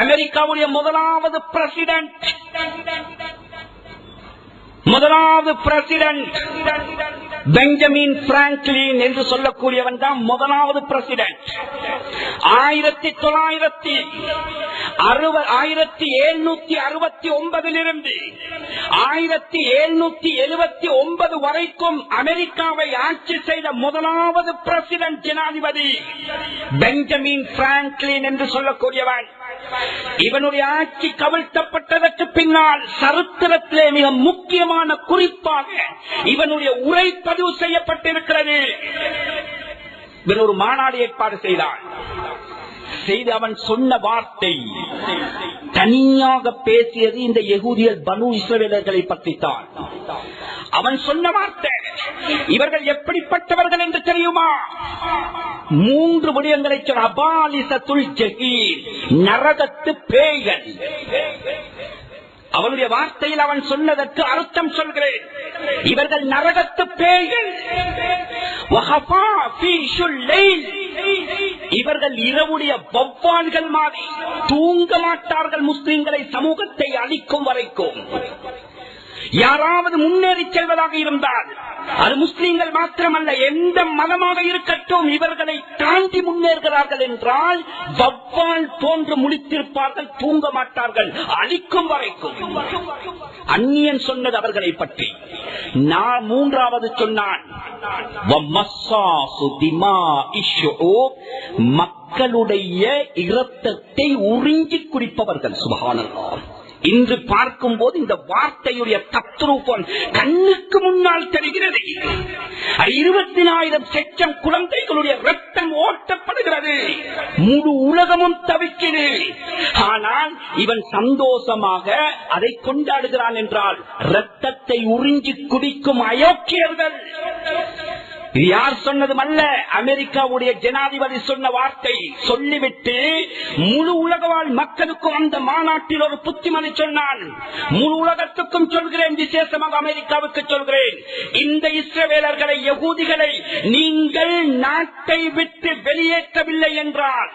அமெரிக்காவுடைய முதலாவது பிரசிடென்ட் முதலாவது பிரசிடென்ட் பெஞ்சமின் பிராங்க்லின் என்று சொல்லக்கூடியவன் தான் முதலாவது பிரசிடென்ட் ஆயிரத்தி தொள்ளாயிரத்தி ஆயிரத்தி எழுநூத்தி அறுபத்தி ஒன்பதிலிருந்து ஆயிரத்தி எழுநூத்தி எழுபத்தி ஒன்பது வரைக்கும் அமெரிக்காவை ஆட்சி செய்த முதலாவது பிரசிடென்ட் ஜனாதிபதி பெஞ்சமின் பிராங்க்லின் என்று சொல்லக்கூடியவன். இவனுடைய ஆட்சி கவிழ்த்தப்பட்டதற்கு பின்னால் சரித்திரத்திலே மிக முக்கியமான குறிப்பாக இவனுடைய உரை பதிவு செய்யப்பட்டிருக்கிறது. இவன் ஒரு மாநாடு ஏற்பாடு செய்தான். செய்து அவன் சொன்ன வார்த்தை. தனியாக பேசியது இந்த எகூதியல் பனு இஸ்ரவேலர்களை பற்றித்தான். அவன் சொன்ன வார்த்தை இவர்கள் எப்படிப்பட்டவர்கள் என்று தெரியுமா? மூன்று விடயங்களை சொல் அபாலிசத்துள் ஜஹீர் நரகத்து பேய்கள். அவனுடைய வார்த்தையில் அவன் சொன்னதற்கு அர்த்தம் சொல்கிறேன். இவர்கள் நரகத்து பேய்கள். இவர்கள் இரவுடைய வவ்வால்கள் மாறி தூங்க மாட்டார்கள் முஸ்லிம்களை சமூகத்தை அழிக்கும் வரைக்கும். யாராவது முன்னேறி செல்வதாக இருந்தால் அது முஸ்லீம்கள் மாத்திரமல்ல எந்த மதமாக இருக்கட்டும் இவர்களை தாண்டி முன்னேறுகிறார்கள் என்றால் வவ்வால் போன்று முழித்திருப்பார்கள் தூங்க மாட்டார்கள் அழிக்கும் வரைக்கும். அந்நியன் சொன்னது அவர்களை பற்றி. நான் மூன்றாவது சொன்னான் மக்களுடைய இரத்தத்தை உறிஞ்சி குடிப்பவர்கள் சுபானந்தான் இன்று பார்க்கும் போது இந்த வார்த்தையுடைய தத்ரூபம் கண்ணுக்கு முன்னால் தெரிகிறது. இருபத்தி ஆயிரம் செச்சம் குழந்தைகளுடைய ரத்தம் ஓட்டப்படுகிறது. முழு உலகமும் தவிக்கிறது ஆனால் இவன் சந்தோஷமாக அதை கொண்டாடுகிறான் என்றால் ரத்தத்தை உறிஞ்சி குடிக்கும் அயோக்கியர்கள். இது யார் சொன்னதும் அல்ல அமெரிக்காவுடைய ஜனாதிபதி சொன்ன வார்த்தை சொல்லிவிட்டு முழு உலக வாழ் மக்களுக்கும் அந்த மாநாட்டில் ஒரு புத்திமதி சொன்னான். முழு உலகத்துக்கும் சொல்கிறேன் விசேஷமாக அமெரிக்காவுக்கு சொல்கிறேன். இந்த இஸ்ரவேலர்களை யகூதிகளை நீங்கள் நாட்டை விட்டு வெளியேற்றவில்லை என்றால்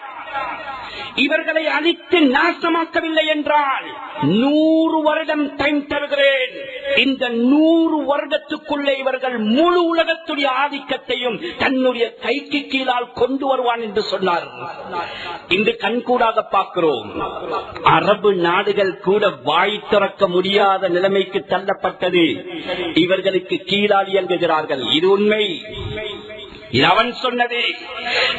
இவர்களை அழித்து நாசமாக்கவில்லை என்றால் நூறு வருடம் டைம் தருகிறேன். இந்த நூறு வருடத்துக்குள்ளே இவர்கள் முழு உலகத்துடைய ஆதிக்கத்தையும் தன்னுடைய கைக்கு கீழால் கொண்டு வருவான் என்று சொன்னார். இன்று கண்கூடாக பார்க்கிறோம். அரபு நாடுகள் கூட வாய் திறக்க முடியாத நிலைமைக்கு தள்ளப்பட்டது. இவர்களுக்கு கீழால் இயங்குகிறார்கள். இது உண்மை. இது அவன் சொன்னது.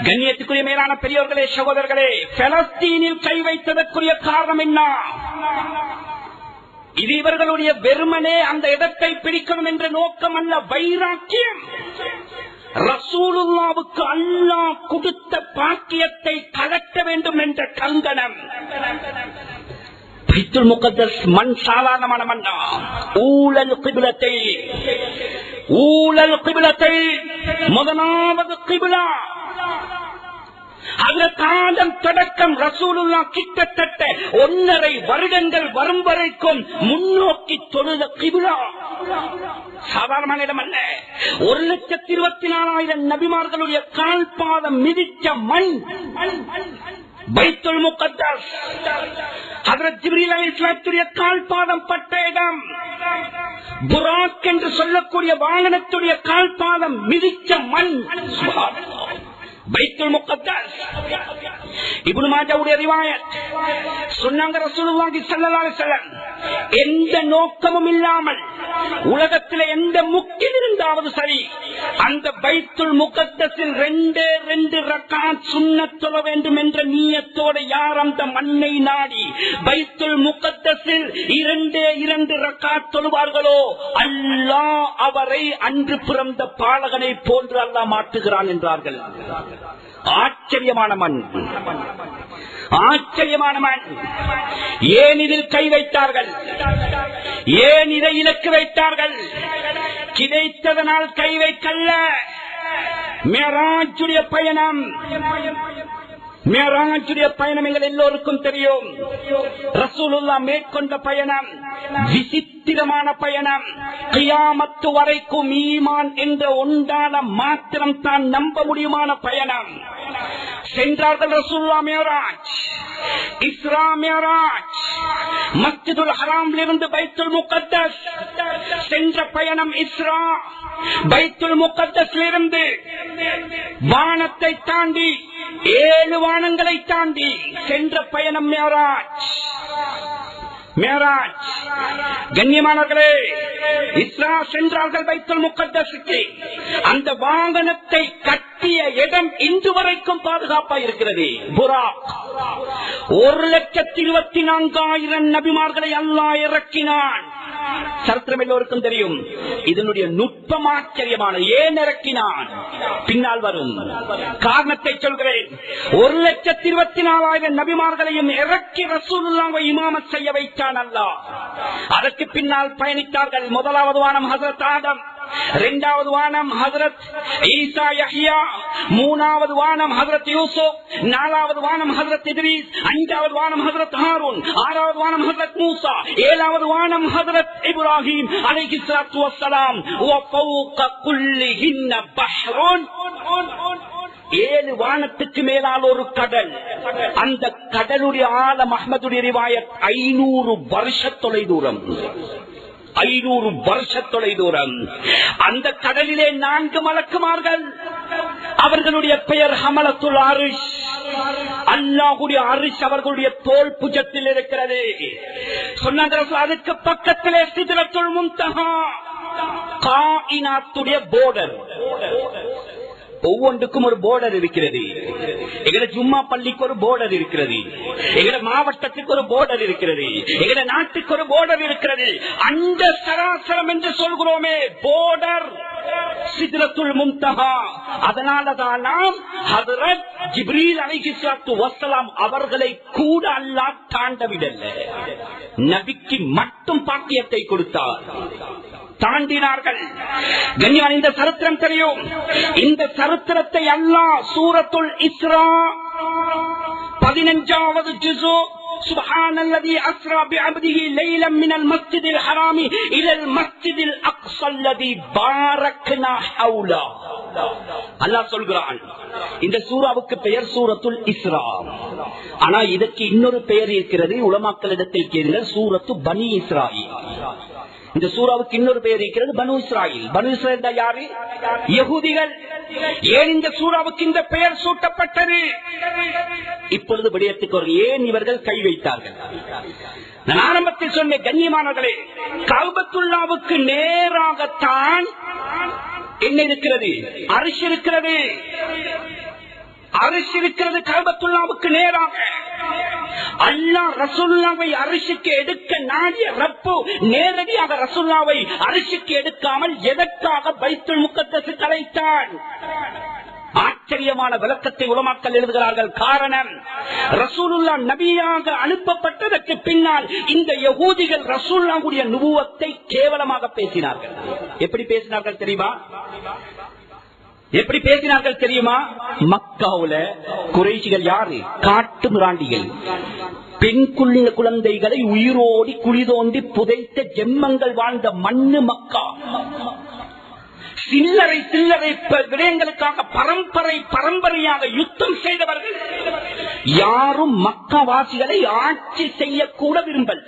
கண்ணியத்துக்குரிய மேலான பெரியோர்களே சகோதரர்களே பலஸ்தீனில் கை வைத்ததற்குரிய காரணம் என்ன? இது இவர்களுடைய வெறுமனே அந்த இடத்தை பிடிக்கணும் என்ற நோக்கம் அல்ல வைராக்கியம். ரசூலுல்லாவுக்கு அல்லாஹ் கொடுத்த பாக்கியத்தை கலக்க வேண்டும் என்ற கங்கணம். பைத்துல் முகத்தஸ் மண் சாதாரணமான மண்ணா ஊழல் கிபிலத்தை ஊழல் கிபிலத்தை முதலாவது கிபிலா அதுல தொடக்கம் ரசூலுல்லா கிட்டத்தட்ட ஒன்னரை வருடங்கள் வரும் வரைக்கும் முன்னோக்கி தொழுத கிபிலா சாதாரணமான இடம் அல்ல. ஒரு லட்சத்தி இருபத்தி நாலாயிரம் நபிமார்களுடைய கால் பாதம் மிதிச்ச மண். பைத்துல் முகத்தஸ் ஹதரத் ஜிப்ரீல் அலைஹிஸ்ஸலாத்துடைய கால் பாதம் பட்ட இடம் புராக் என்று சொல்லக்கூடிய வாகனத்துடைய கால் பாதம் மிதிச்ச மண். சுப்ஹானல்லாஹ். பைத்துல் முகத்தஸ் இப்னு மாஜாவுடைய ரிவாயத். சொன்னாங்க ரசூலுல்லாஹி ஸல்லல்லாஹு அலைஹி வஸல்லம். எந்த நோக்கமும் இல்லாமல் உலகத்தில் எந்த முக்கியம் இருந்தாவது சரி அந்த பைத்துல் முகத்தத்தில் ரெண்டே ரெண்டு ரக்காத் சுன்னத் சொல்ல வேண்டும் என்ற நீயத்தோடு யார் அந்த மண்ணை நாடி பைத்துல் முகத்தத்தில் இரண்டே இரண்டு ரக்காத் தொழுவார்களோ அல்லாஹ் அவரை அன்று பிறந்த பாலகனை போன்று அல்லா மாட்டுகிறான் என்றார்கள். ஆச்சரியமான மண். ஆச்சரியமான மண். ஏன் இதில் கை வைத்தார்கள்? ஏன் இதை இலக்கு வைத்தார்கள்? கிடைத்ததனால் கை வைக்கல்ல. மேராஜுடைய பயணம். மேராஜுடைய பயணம் எங்கள் எல்லோருக்கும் தெரியும். ரசூலுல்லா மேற்கொண்ட பயணம். விசித்திரமான பயணம். கியாமத்து வரைக்கும் ஈமான் என்ற ஒன்றான மாத்திரம் தான் நம்ப முடியுமான பயணம். சென்றார்கள் ரசூல்லா மேராஜ் இஸ்ரா மேராஜ் மஸ்ஜிதுல் ஹராமில் இருந்து பைத்துல் முகத்தஸ் சென்ற பயணம் இஸ்ரா. பைத்துல் முகத்தஸ்ல இருந்து வானத்தை தாண்டி ஏழு வானங்களை தாண்டி சென்ற பயணம் மேராஜ். மேராஜ் கண்ணியமானவர்களே இஸ்ரா சென்றார்கள் பைத்துல் முகத்தசுக்கு அந்த வாகனத்தை கட்ட கட்டிய இடம் இன்று வரைக்கும் பாதுகாப்பா இருக்கிறது. புராக். ஒரு லட்சத்தி இருபத்தி நான்காயிரம் நபிமார்களை அல்லா இறக்கினான். சரித்திரம் எல்லோருக்கும் தெரியும். இதனுடைய நுட்பம் ஆச்சரியமான ஏன் இறக்கினான்? பின்னால் வரும். காரணத்தை சொல்கிறேன். ஒரு லட்சத்தி இருபத்தி நாலாயிரம் நபிமார்களையும் இறக்கி ரசூலுல்லாவை இமாமத் செய்ய வைத்தான் அல்லாஹ். அதற்கு பின்னால் பயணித்தார்கள். முதலாவது வானம் ஹசரத் ஆதம். இரண்டாவது வானம் ஹசரத் ஈசா யஹியா. மூணாவது வானம் ஹசரத் யூசுப். நாலாவது வானம் ஹசரத் இத்ரீஸ். அஞ்சாவது வானம் ஹசரத் ஹாரூன். ஆறாவது வானம் ஹசரத் மூசா. ஏழாவது வானம் ஹசரத் இப்ராஹிம் அலைஹி ஸலாத்து வஸ்ஸலாம். வ ஃபௌக குல்லிஹின்ன பஹ்ருன். ஏழு வானத்துக்கு மேலால் ஒரு கடல். அந்த கடலுடைய ஆழம் அஹமதுடைய ரிவாயத் ஐநூறு வருஷ தொலை தூரம் ஐநூறு வருஷ தொலை தூரம் அந்த கடலிலே நான்கு மலக்குமார்கள். அவர்களுடைய பெயர் ஹமலத்துல் அரிஷ். அல்லாஹுடைய அரிஷ் அவர்களுடைய தோல் புஜத்தில் இருக்கிறது. சொன்னாங்க அதுக்கு பக்கத்திலே சிதிரத்துள் முந்தகா காயினாத்துடைய போர்டர் ஒவ்வொன்றுக்கும் ஒரு போர்டர் இருக்கிறது. எங்கட ஜும்மா பள்ளிக்கு ஒரு போர்டர் இருக்கிறது. எங்கட மாவட்டத்துக்கு ஒரு போர்டர் இருக்கிறது. எங்கட நாட்டுக்கு ஒரு போர்டர் இருக்கிறது. அந்த சராசரம் என்று சொல்கிறோமே போர்டர் சிதிரத்துள் மும்தகா அதனாலதான் நாம் ஹதரத் ஜிப்ரீல் அலைஹிஸ்ஸலாத்து வஸ்ஸலாம் அவர்களை கூட அல்லாஹ் தாண்டவிடல்ல நபிக்கு மட்டும் பாக்கியத்தை கொடுத்தார். தாண்டினார்கள் கண்ணியவான் இந்த சரித்திரம் தெரியும் இந்த சரித்திரத்தை அல்லாஹ் சூரத்துல் இஸ்ரா பதினஞ்சாவது ஜுசு سبحان الذي أسرى بعبده ليلا من المسجد الحرام إلى المسجد الأقصى الذي باركنا حوله அல்லாஹ் சொல்கிறான் இந்த சூறாவுக்கு பெயர் சூரத்துல் இஸ்ரா ஆனா இதற்கு இன்னொரு பெயர் இருக்கிறது உலமாக்களிடத்தில் கேளுங்கள் சூரத்து பனி இஸ்ராயில் இந்த சூறாவுக்கு இன்னொரு பெயர் இருக்கிறது பனு இஸ்ராயில். பனு இஸ்ராயில் யாரு? யகுதிகள். ஏன் இந்த சூறாவுக்கு இந்த பெயர் சூட்டப்பட்டது? இப்பொழுது விடயத்துக்கு ஒரு ஏன் இவர்கள் கை வைத்தார்கள்? நான் ஆரம்பத்தில் சொன்ன கண்ணியமானவர்களே கல்பத்துல்லாவுக்கு நேராகத்தான் என்ன இருக்கிறது? அரிசி இருக்கிறது. அரிசி இருக்கிறது கல்பத்துல்லாவுக்கு நேராக. அல்லா ரசுல்லாவை அரிசிக்கு எடுக்க நாடிய ரப்பு நேரடியாக ரசுல்லாவை அரிசிக்கு எடுக்காமல் எதற்காக பைத்துல் முக்கத்தசு கலைத்தான்? ஆச்சரியமான விளக்கத்தை உலமாக்கல் எழுதுகிறார்கள். காரணம் ரசூலுல்லா நபியாக அனுப்பப்பட்டதற்கு பின்னால் இந்த யகூதிகள் ரசூல்லாவுடைய நுபுவத்தை கேவலமாக பேசினார்கள். எப்படி பேசினார்கள் தெரியுமா? எப்படி பேசினார்கள் தெரியுமா? மக்காவுல குறைச்சிகள் யாரு? காட்டு மிராண்டிகள். பெண் குள்ள குழந்தைகளை உயிரோடி குளிதோண்டி புதைத்த ஜெம்மங்கள் வாழ்ந்த மண்ணு மக்கா. சில்லறை சில்லறை ப- விடயங்களுக்காக பரம்பரை பரம்பரையாக யுத்தம் செய்தவர்கள். யாரும் மக்காவாசிகளை ஆட்சி செய்யக்கூட விரும்பல்.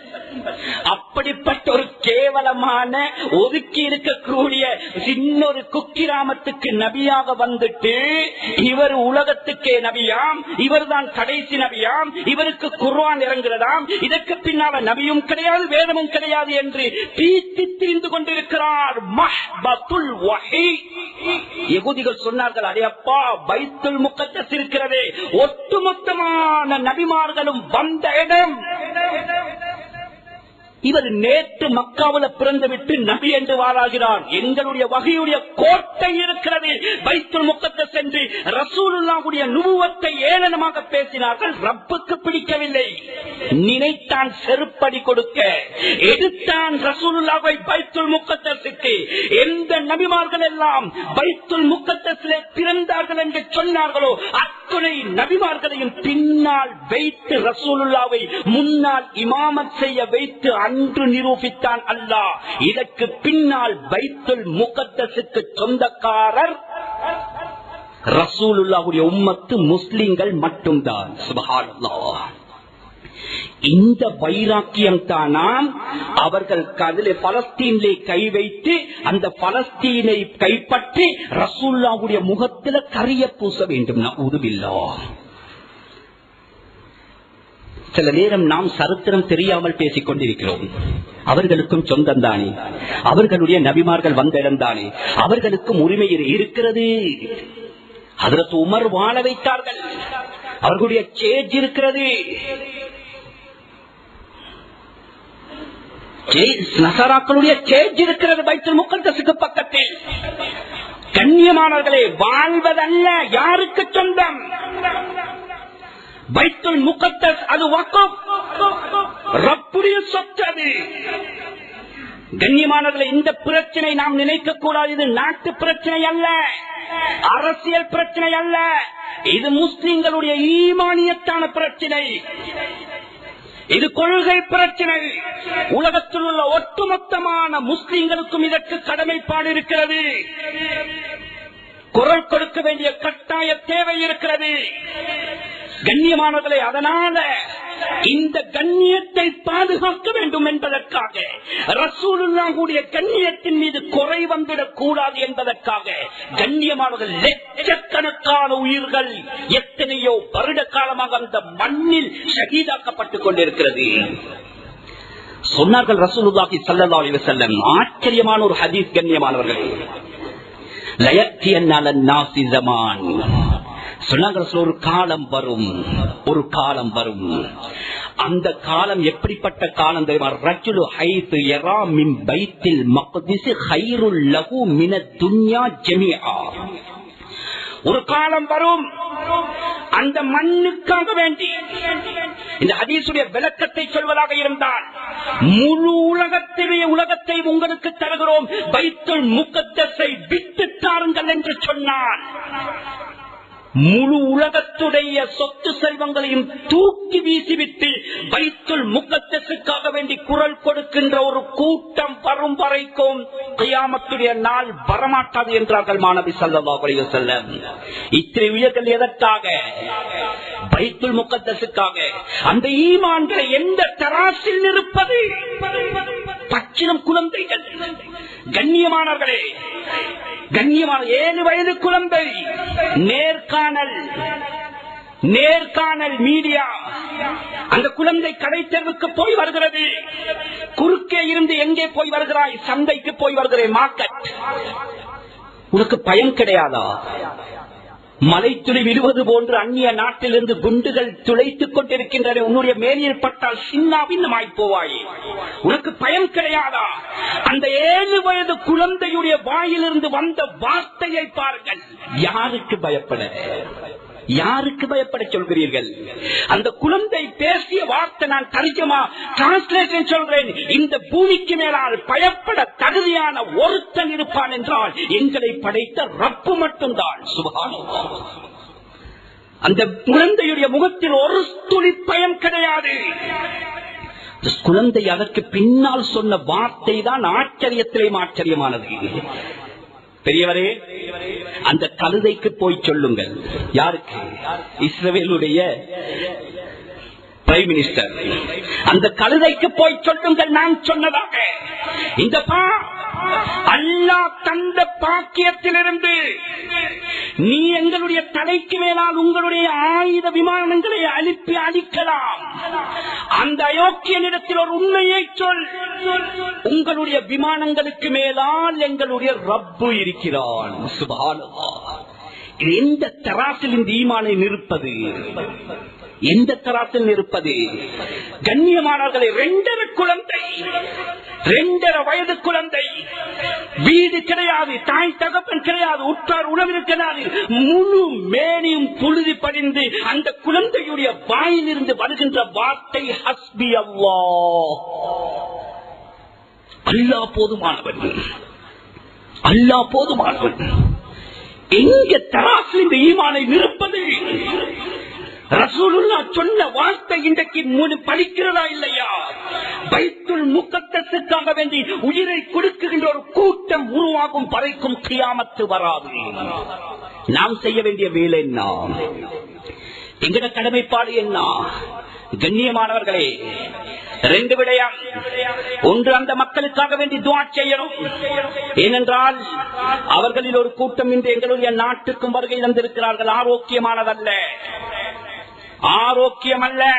அப்படிப்பட்ட ஒரு கேவலமான ஒதுக்கி இருக்கக்கூடிய சின்ன ஒரு குக்கிராமத்துக்கு நபியாக வந்துட்டு இவர் உலகத்துக்கே நபியாம் இவர் தான் கடைசி நபியாம் இவருக்கு குர்வான் இறங்குறதாம் இதற்கு பின்னால நபியும் கிடையாது வேதமும் கிடையாது என்று பீத்தி திரிந்து கொண்டிருக்கிறார். மஹ்பத்துல் வஹி. யகூதிகள் சொன்னார்கள் அடையப்பா வைத்துல் பைத்துல் முக்கத்தஸ் இருக்கிறதே. ஒட்டுமொத்தமான நபிமார்களும் வந்த இடம். இவர் நேற்று மக்காவுல பிறந்து விட்டு நபி என்று வாழாகிறார் எங்களுடைய வகையுடைய கோட்டை இருக்கிறது. பைத்துல் முக்கத்தை சென்று ரசூலுல்லாவுடைய நுபுவத்தை ஏளனமாக பேசினார்கள். ரப்புக்கு பிடிக்கவில்லை. நினைத்தான் செருப்படி கொடுக்க. எடுத்தான் ரசூலுல்லாவை பைத்துல் முக்கத்திற்கு எந்த நபிமார்கள் எல்லாம் பைத்துல் முக்கத்திலே பிறந்தார்கள் என்று சொன்னார்களோ அத்துணை நபிமார்களையும் பின்னால் வைத்து ரசூலுல்லாவை முன்னால் இமாமத் செய்ய வைத்து அன்று நிரூபித்தான் அல்லாஹ். இதற்கு பின்னால் வைத்துல் முகத்தசுக்கு சொந்தக்காரர் ரசூலுல்லாவுடைய உம்மத்து முஸ்லிம்கள் மட்டும்தான். சுபஹானல்லாஹ். இந்த வைராக்கியம் தானாம் அவர்கள் கதிலே பலஸ்தீனிலே கை வைத்து அந்த பலஸ்தீனை கைப்பற்றி ரசூல்லாவுடைய முகத்துல கரிய பூச வேண்டும். உருவில்லா சில நேரம் நாம் சரித்திரம் தெரியாமல் பேசிக் கொண்டிருக்கிறோம். அவர்களுக்கும் சொந்தம் தானே. அவர்களுடைய நபிமார்கள் வந்த தானே. அவர்களுக்கும் உரிமை இருக்கிறது. அதற்கு உமர் வாழ வைத்தார்கள். அவர்களுடைய சேஜ் இருக்கிறது. நசராக்களுடைய சேஜ் இருக்கிறது பைத்தல் முக்கத்தசுக்கு பக்கத்தில். கண்ணியமானவர்களே வாழ்வதல்ல யாருக்கு சொந்தம்? பைத்துல் முகத்தஸ் அது வக்கம் ரப்புடைய சொத்து அது. கண்ணியமானவர்களை இந்த பிரச்சனை நாம் நினைக்க கூடாது. இது நாட்டு பிரச்சனை அல்ல. அரசியல் பிரச்சனை அல்ல. இது முஸ்லிம்களுடைய ஈமானியத்தான பிரச்சனை. இது கொள்கை பிரச்சனை. உலகத்தில் உள்ள ஒட்டுமொத்தமான முஸ்லிம்களுக்கும் இதற்கு கடமைப்பாடு இருக்கிறது. குரல் கொடுக்க வேண்டிய கட்டாய தேவை இருக்கிறது. கண்ணியமானவர்களை அதனால இந்த கண்ணியத்தை பாதுகாக்க வேண்டும் என்பதற்காக ரசூலுல்லாவுடைய கண்ணியத்தின் மீது குறை வந்துடக் கூடாது என்பதற்காக கண்ணியமானவர்கள் லட்சக்கணக்கான உயிர்கள் எத்தனையோ வருட காலமாக அந்த மண்ணில் ஷகீதாக்கப்பட்டுக் கொண்டிருக்கிறது. சொன்னார்கள் ரசூலுல்லாஹி ஸல்லல்லாஹு அலைஹி வஸல்லம் ஆச்சரியமான ஒரு ஹதீஸ் கண்ணியமானவர்கள். லயத்தியன்னால நாசி ஜமான். சொன்னாங்க ஒரு காலம் வரும். ஒரு காலம் வரும். அந்த காலம் எப்படிப்பட்ட காலம் தெரியுமா? ரஜுலு ஹைத்து யரா மின் பைத்தில் மக்திஸ் ஹைருல் லஹு மின துன்யா ஒரு காலம் வரும். அந்த மண்ணுக்காக வேண்டி. இந்த ஹதீசுடைய விளக்கத்தை சொல்வதாக இருந்தால் முழு உலகத்திலே உலகத்தை உங்களுக்கு தருகிறோம். பைத்துல் முக்கத்தை விட்டு தாருங்கள் என்று சொன்னான். முழு உலகத்துடைய சொத்து செல்வங்களையும் தூக்கி வீசிவிட்டு வைத்துள் முக்கத்தசுக்காக வேண்டி குரல் கொடுக்கின்ற ஒரு கூட்டம் வரும் வரைக்கும் கையாமத்துடைய நாள் வரமாட்டாது என்றார்கள் மாணவி சல்லா செல்ல இத்திரை உயர்கள் எதற்காக? வைத்துள் முக்கத்தசுக்காக. அந்த ஈமான்களை எந்த தராசில் இருப்பது பச்சினம் குழந்தைகள். கண்ணியமானவர்களே கண்ணியமான ஏழு வயது குழந்தை. நேர்காணல். நேர்காணல் மீடியா. அந்த குழந்தை கடை தெருவுக்கு போய் வருகிறது. குறுக்கே இருந்து எங்கே போய் வருகிறாய்? சந்தைக்கு போய் வருகிறேன் மார்க்கெட் உனக்கு பயம் கிடையாதா? மலைத்துளி விடுவது விழுவது போன்று அந்நிய நாட்டிலிருந்து குண்டுகள் துளைத்துக் கொண்டிருக்கின்றன. உன்னுடைய மேலில் பட்டால் சின்னாபின்னமாய் போவாயே. உனக்கு பயம் கிடையாதா? அந்த ஏழு வயது குழந்தையுடைய வாயிலிருந்து வந்த வார்த்தையை பாருங்கள். யாருக்கு பயப்பட? யாருக்கு பயப்பட சொல்கிறீர்கள்? அந்த குழந்தை பேசிய வார்த்தை நான் தரிக்கமா? டிரான்ஸ்லேஷன் சொல்றேன் இந்த பூமிக்கு மேலால் பயப்பட தகுதியான ஒருத்தன் இருப்பான் என்றால் எங்களை படைத்த ரப்பு மட்டும்தான். சுபானம் அந்த குழந்தையுடைய முகத்தில் ஒரு துளி பயம் கிடையாது. குழந்தை அதற்கு பின்னால் சொன்ன வார்த்தை தான் ஆச்சரியத்திலேயும் ஆச்சரியமானது. பெரியவரே அந்த கழுதைக்கு போய் சொல்லுங்கள். யாருக்கு? இஸ்ரேலுடைய பிரைம் மினிஸ்டர் அந்த கழுதைக்கு போய் சொல்லுங்கள் நான் சொன்னதாக. இந்த பா அல்லா தந்த பாக்கியத்திலிருந்து நீ எங்களுடைய தலைக்கு மேலால் உங்களுடைய ஆயுத விமானங்களை அனுப்பி அழிக்கலாம் அந்த அயோக்கியனிடத்தில் ஒரு உண்மையை சொல். உங்களுடைய விமானங்களுக்கு மேலால் எங்களுடைய ரப்பு இருக்கிறான். சுபானவா எந்த தராசில் இந்த ஈமானை நிற்பது எந்த தராசில் இருப்பது கண்ணியமானவர்களை ரெண்டரை குழந்தை ரெண்டரை வயது குழந்தை. வீடு கிடையாது தாய் தகப்பன் கிடையாது உற்றார் உணவு கிடையாது. முழு மேனியும் புழுதி படிந்து அந்த குழந்தையுடைய வாயிலிருந்து வருகின்ற வார்த்தை ஹஸ்பி அல்லா. அல்லா போதுமானவன். அல்லா போதுமானவன். எங்க தராசு இந்த ஈமானை நிற்பது ரசூலுல்லா சொன்ன வார்த்தை இன்றைக்கு மூணு படிக்கிறதா இல்லையா? பைத்துல் முக்கத்தத்துக்காக வேண்டி உயிரை கொடுக்குகின்ற ஒரு கூட்டம் உருவாகும் பறைக்கும் கியாமத்து வராது. நாம் செய்ய வேண்டிய வேலை என்ன? எங்கட கடமைப்பாடு என்ன? கண்ணியமானவர்களே ரெண்டு விடயம். ஒன்று அந்த மக்களுக்காக வேண்டி துவா செய்யணும். ஏனென்றால் அவர்களில் ஒரு கூட்டம் இன்று எங்களுடைய நாட்டுக்கும் வருகை தந்திருக்கிறார்கள். ஆரோக்கியமானதல்ல. ஆரோக்கியம் அல்ல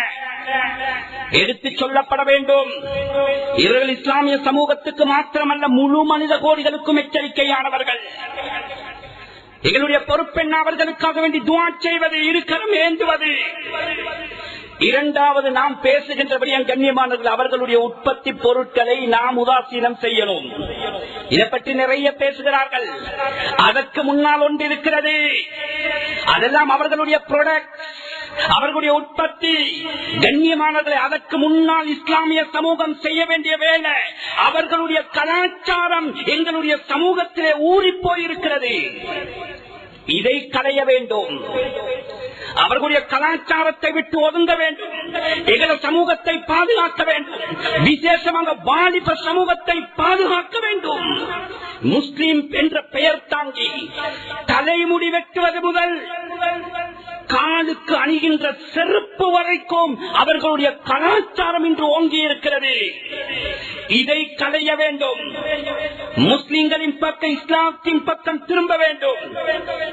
எடுத்து சொல்லப்பட வேண்டும். இவர்கள் இஸ்லாமிய சமூகத்துக்கு மாத்திரமல்ல முழு மனித கோடிகளுக்கும் எச்சரிக்கையானவர்கள். எங்களுடைய பொறுப்பெண்ண அவர்களுக்காக வேண்டி துவா செய்வது இருக்கரம் ஏந்துவது. இரண்டாவது நாம் பேசுகின்றபடி என் கண்ணியமானவர்கள் அவர்களுடைய உற்பத்தி பொருட்களை நாம் உதாசீனம் செய்யணும். இதை பற்றி நிறைய பேசுகிறார்கள். அதற்கு முன்னால் ஒன்று இருக்கிறது. அதெல்லாம் அவர்களுடைய ப்ரொடக்ட் அவர்களுடைய உற்பத்தி கண்ணியமானது அதற்கு முன்னால் இஸ்லாமிய சமூகம் செய்ய வேண்டிய வேலை. அவர்களுடைய கலாச்சாரம் எங்களுடைய சமூகத்திலே ஊறி போயிருக்கிறது. இதை களைய வேண்டும். அவர்களுடைய கலாச்சாரத்தை விட்டு ஒதுங்க வேண்டும். எங்கள சமூகத்தை பாதுகாக்க வேண்டும். விசேஷமாக வாலிப சமூகத்தை பாதுகாக்க வேண்டும். முஸ்லீம் என்ற பெயர் தாங்கி தலைமுடி வெட்டுவது முதல். காலுக்கு அணிகின்ற செருப்பு வரைக்கும் அவர்களுடைய கலாச்சாரம் இன்று ஓங்கி இருக்கிறது இதை களைய வேண்டும். முஸ்லிம்களின் பக்கம் இஸ்லாத்தின் பக்கம் திரும்ப வேண்டும்.